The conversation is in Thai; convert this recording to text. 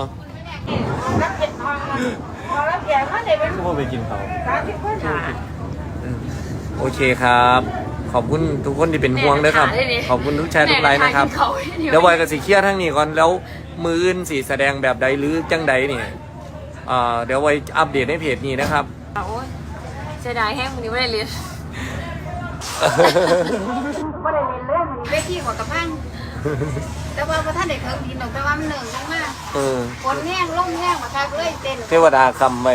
รับเจ็ดทองพอรับแก่มาเดี๋ยวเป็นก็ไปกินเขาสามสิบคนหาโอเคครับ ขอบคุณทุกคนที่เป็นห่วงนะครับ ขอบคุณทุกแชร์ทุกไลน์นะครับ เดี๋ยวไว้กับสีเคลียร์ทั้งนี้ก่อน แล้วมืออื่นสีแสดงแบบใดหรือจังใดเนี่ยเอ่อเดี๋ยวไว้อัปเดตในเพจนี้นะครับ โอ้ยเสียดายแห้งวันนี้ไม่ได้เรียนก็ได้เรียนเรื่องเวทีของกระพัง แต่ว่าพอท่านเด็กเพิ่งกินหนกแต่ว่ามันหนึ่งลงมาเออฝนแห้งลมแห้งมาทักเลยเต้น เทวดาคำไป